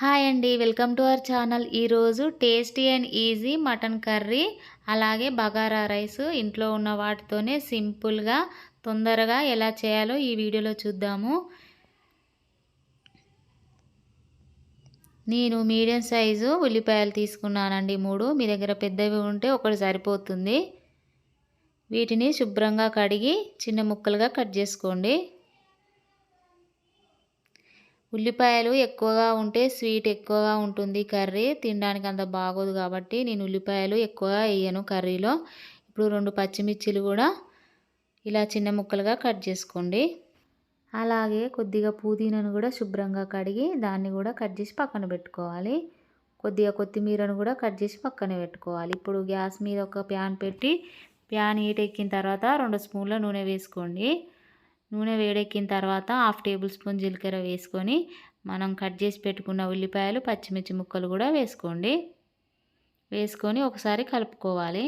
Hi అండి welcome to our channel. ఈరోజు tasty and easy mutton curry అలాగే bagara rice. ఇంట్లో ఉన్న వాటితోనే సింపుల్గా తొందరగా ఎలా చేయాలో ఈ వీడియోలో చూద్దాము. నేను మీడియం సైజు ఉల్లిపాయలు తీసుకున్నానండి మూడు. మీ దగ్గర పెద్దవి ఉంటే ఒకటి సరిపోతుంది. వీటిని శుభ్రంగా కడిగి చిన్న ముక్కలుగా కట్ చేసుకోండి. ఉల్లిపాయలు ఎక్కువగా ఉంటే స్వీట్ ఎక్కువగా ఉంటుంది కర్రీ. తినడానికి అంత బాగోదు కాబట్టి నేను ఉల్లిపాయలు ఎక్కువగా వేయను కర్రీలో. ఇప్పుడు రెండు పచ్చిమిర్చిలు కూడా ఇలా చిన్న ముక్కలుగా కట్ చేసుకోండి. అలాగే కొద్దిగా పుదీనాను కూడా శుభ్రంగా కడిగి దాన్ని కూడా కట్ చేసి పక్కన పెట్టుకోవాలి. కొద్దిగా కొత్తిమీరను కూడా కట్ చేసి పక్కన పెట్టుకోవాలి. ఇప్పుడు గ్యాస్ మీద ఒక ప్యాన్ పెట్టి ప్యాన్ హీట్ ఎక్కిన తర్వాత రెండు స్పూన్ల నూనె వేసుకోండి. నూనె వేడెక్కిన తర్వాత హాఫ్ టేబుల్ స్పూన్ జీలకర్ర వేసుకొని మనం కట్ చేసి పెట్టుకున్న ఉల్లిపాయలు పచ్చిమిర్చి ముక్కలు కూడా వేసుకోండి. వేసుకొని ఒకసారి కలుపుకోవాలి.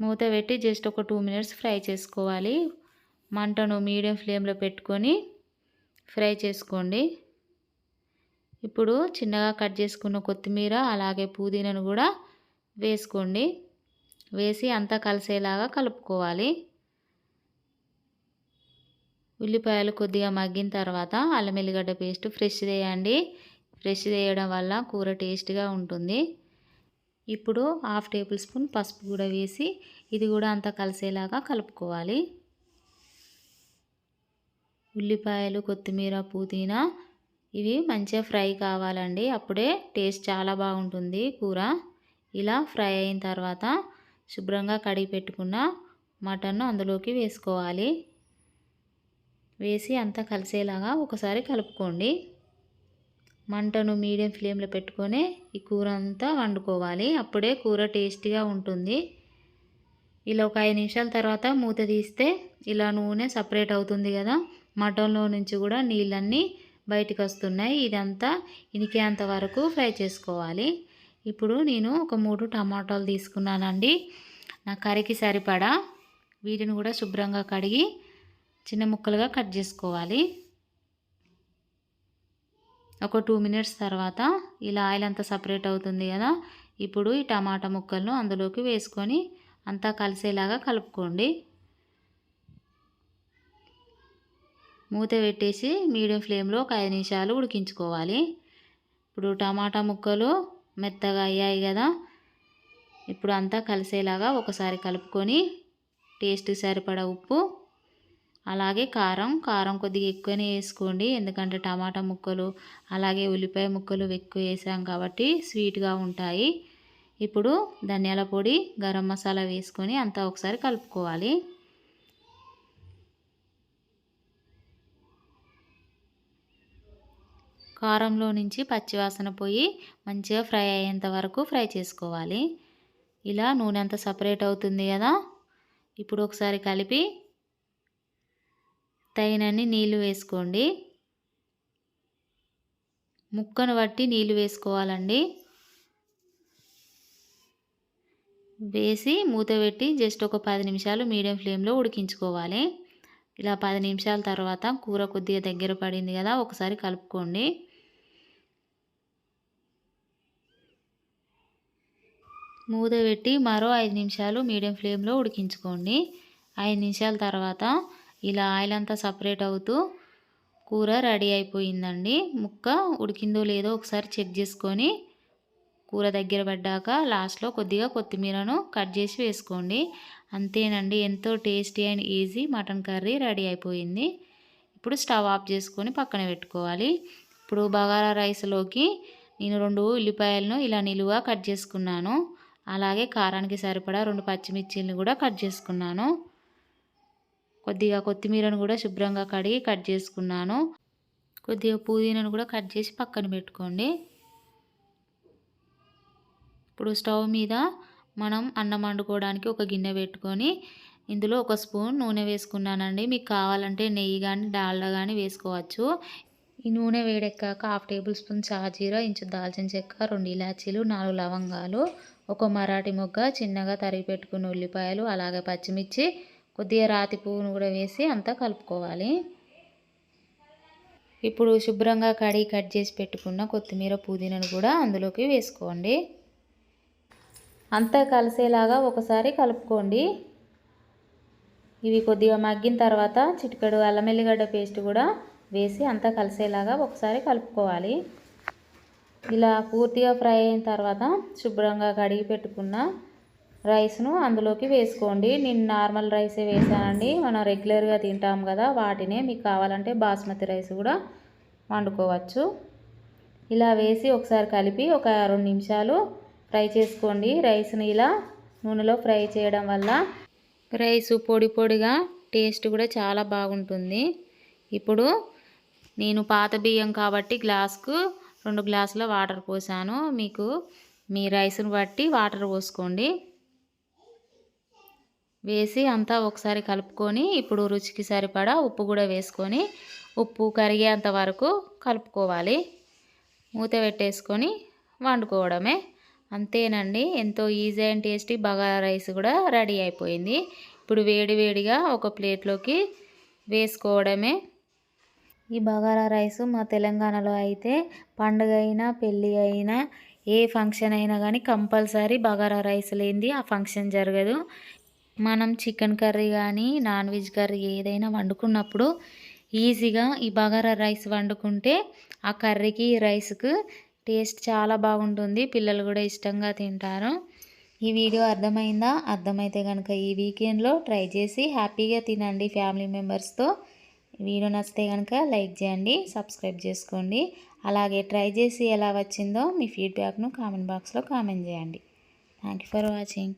మూత పెట్టి జస్ట్ ఒక టూ మినిట్స్ ఫ్రై చేసుకోవాలి. మంటను మీడియం ఫ్లేమ్లో పెట్టుకొని ఫ్రై చేసుకోండి. ఇప్పుడు చిన్నగా కట్ చేసుకున్న కొత్తిమీర అలాగే పుదీనాను కూడా వేసుకోండి. వేసి అంతా కలిసేలాగా కలుపుకోవాలి. ఉల్లిపాయలు కొద్దిగా మగ్గిన తర్వాత అల్లం ఎల్లిగడ్డ పేస్ట్ ఫ్రెష్ వేయండి ఫ్రెష్ వేయడం వల్ల కూర టేస్ట్గా ఉంటుంది. ఇప్పుడు హాఫ్ టేబుల్ స్పూన్ పసుపు కూడా వేసి ఇది కూడా అంతా కలిసేలాగా కలుపుకోవాలి. ఉల్లిపాయలు కొత్తిమీర పుదీనా ఇవి మంచిగా ఫ్రై కావాలండి. అప్పుడే టేస్ట్ చాలా బాగుంటుంది కూర. ఇలా ఫ్రై అయిన తర్వాత శుభ్రంగా కడిగి పెట్టుకున్న మటన్ను అందులోకి వేసుకోవాలి. వేసి అంతా కలిసేలాగా ఒకసారి కలుపుకోండి. మంటను మీడియం ఫ్లేమ్లో పెట్టుకొని ఈ కూర అంతా వండుకోవాలి. అప్పుడే కూర టేస్టీగా ఉంటుంది. ఇలా ఒక ఐదు నిమిషాల తర్వాత మూత తీస్తే ఇలా నూనె సపరేట్ అవుతుంది కదా. మటన్లో నుంచి కూడా నీళ్ళన్నీ బయటకు వస్తున్నాయి. ఇదంతా ఇనికేంత వరకు ఫ్రై చేసుకోవాలి. ఇప్పుడు నేను ఒక మూడు టమాటాలు తీసుకున్నానండి. నా కర్రీకి సరిపడా వీటిని కూడా శుభ్రంగా కడిగి చిన్న ముక్కలుగా కట్ చేసుకోవాలి. ఒక టూ మినిట్స్ తర్వాత ఇలా ఆయిల్ అంతా సపరేట్ అవుతుంది కదా ఇప్పుడు ఈ టమాటా ముక్కలను అందులోకి వేసుకొని అంతా కలిసేలాగా కలుపుకోండి. మూత పెట్టేసి మీడియం ఫ్లేమ్లో ఒక ఐదు నిమిషాలు ఉడికించుకోవాలి. ఇప్పుడు టమాటా ముక్కలు మెత్తగా అయ్యాయి కదా. ఇప్పుడు అంతా కలిసేలాగా ఒకసారి కలుపుకొని టేస్ట్ సరిపడా ఉప్పు అలాగే కారం. కారం కొద్దిగా ఎక్కువనే వేసుకోండి ఎందుకంటే టమాటా ముక్కలు అలాగే ఉల్లిపాయ ముక్కలు ఎక్కువ వేసాం కాబట్టి స్వీట్గా ఉంటాయి. ఇప్పుడు ధనియాల పొడి గరం మసాలా వేసుకొని అంతా ఒకసారి కలుపుకోవాలి. కారంలో నుంచి పచ్చివాసన పోయి మంచిగా ఫ్రై అయ్యేంత వరకు ఫ్రై చేసుకోవాలి. ఇలా నూనె అంతా సపరేట్ అవుతుంది కదా. ఇప్పుడు ఒకసారి కలిపి తగినన్ని నీళ్ళు వేసుకోండి. ముక్కను బట్టి నీళ్ళు వేసుకోవాలండి. వేసి మూత పెట్టి జస్ట్ ఒక పది నిమిషాలు మీడియం ఫ్లేమ్లో ఉడికించుకోవాలి. ఇలా పది నిమిషాల తర్వాత కూర కొద్దిగా దగ్గర పడింది కదా ఒకసారి కలుపుకోండి. మూత పెట్టి మరో ఐదు నిమిషాలు మీడియం ఫ్లేమ్లో ఉడికించుకోండి. ఐదు నిమిషాల తర్వాత ఇలా ఆయిల్ అంతా సపరేట్ అవుతూ కూర రెడీ అయిపోయిందండి. ముక్క ఉడికిందో లేదో ఒకసారి చెక్ చేసుకొని కూర దగ్గర పడ్డాక లాస్ట్లో కొద్దిగా కొత్తిమీరను కట్ చేసి వేసుకోండి. అంతేనండి ఎంతో tasty and easy mutton curry ready అయిపోయింది. ఇప్పుడు స్టవ్ ఆఫ్ చేసుకొని పక్కన పెట్టుకోవాలి. ఇప్పుడు బగారా రైస్లోకి నేను రెండు ఉల్లిపాయలను ఇలా నిలువ కట్ చేసుకున్నాను. అలాగే కారానికి సరిపడా రెండు పచ్చిమిర్చిలను కూడా కట్ చేసుకున్నాను. కొద్దిగా కొత్తిమీరను కూడా శుభ్రంగా కడిగి కట్ చేసుకున్నాను. కొద్దిగా పుదీనాను కూడా కట్ చేసి పక్కన పెట్టుకోండి. ఇప్పుడు స్టవ్ మీద మనం అన్నం వండుకోవడానికి ఒక గిన్నె పెట్టుకొని ఇందులో ఒక స్పూన్ నూనె వేసుకున్నానండి. మీకు కావాలంటే నెయ్యి కానీ డాల్డా కానీ వేసుకోవచ్చు. ఈ నూనె వేడెక్కాక హాఫ్ టేబుల్ స్పూన్ షాజీరా ఇంచు దాల్చిన చెక్క రెండు ఇలాచీలు నాలుగు లవంగాలు ఒక మరాఠీ మొగ్గ చిన్నగా తరిగి పెట్టుకున్న ఉల్లిపాయలు అలాగే పచ్చిమిర్చి కొద్దిగా రాతి పువ్వును కూడా వేసి అంతా కలుపుకోవాలి. ఇప్పుడు శుభ్రంగా కడిగి కట్ చేసి పెట్టుకున్న కొత్తిమీర పుదీనాను కూడా అందులోకి వేసుకోండి. అంతా కలిసేలాగా ఒకసారి కలుపుకోండి. ఇవి కొద్దిగా మగ్గిన తర్వాత చిటికెడు అల్లం ఎల్లిగడ్డ పేస్ట్ కూడా వేసి అంతా కలిసేలాగా ఒకసారి కలుపుకోవాలి. ఇలా పూర్తిగా ఫ్రై అయిన తర్వాత శుభ్రంగా కడిగి పెట్టుకున్న రైస్ను అందులోకి వేసుకోండి. నేను నార్మల్ రైసే వేసానండి. మనం రెగ్యులర్గా తింటాం కదా వాటినే మీకు కావాలంటే బాస్మతి రైస్ కూడా వండుకోవచ్చు. ఇలా వేసి ఒకసారి కలిపి ఒక రెండు నిమిషాలు ఫ్రై చేసుకోండి. రైస్ని ఇలా నూనెలో ఫ్రై చేయడం వల్ల రైసు పొడి పొడిగా టేస్ట్ కూడా చాలా బాగుంటుంది. ఇప్పుడు నేను పాత బియ్యం కాబట్టి గ్లాస్కు రెండు గ్లాసుల వాటర్ పోసాను. మీకు మీ రైస్ను బట్టి వాటర్ పోసుకోండి. వేసి అంతా ఒకసారి కలుపుకొని ఇప్పుడు రుచికి సరిపడా ఉప్పు కూడా వేసుకొని ఉప్పు కరిగేంత వరకు కలుపుకోవాలి. మూత పెట్టేసుకొని వండుకోవడమే. అంతేనండి ఎంతో easy and tasty bagara rice కూడా రెడీ అయిపోయింది. ఇప్పుడు వేడి వేడిగా ఒక ప్లేట్లోకి వేసుకోవడమే. ఈ బగారా రైస్ మా తెలంగాణలో అయితే పండుగ అయినా పెళ్ళి అయినా ఏ ఫంక్షన్ అయినా కానీ కంపల్సరీ బగారా రైస్ లేనిది ఆ ఫంక్షన్ జరగదు. మనం చికెన్ కర్రీ కానీ నాన్ వెజ్ కర్రీ ఏదైనా వండుకున్నప్పుడు ఈజీగా ఈ బగారా రైస్ వండుకుంటే ఆ కర్రీకి రైస్కు టేస్ట్ చాలా బాగుంటుంది. పిల్లలు కూడా ఇష్టంగా తింటారు. ఈ వీడియో అర్థమైందా? అర్థమైతే కనుక ఈ వీకెండ్లో ట్రై చేసి హ్యాపీగా తినండి ఫ్యామిలీ మెంబర్స్తో. వీడియో నచ్చితే కనుక లైక్ చేయండి సబ్స్క్రైబ్ చేసుకోండి. అలాగే ట్రై చేసి ఎలా వచ్చిందో మీ ఫీడ్బ్యాక్ను కామెంట్ బాక్స్లో కామెంట్ చేయండి. Thank you for watching.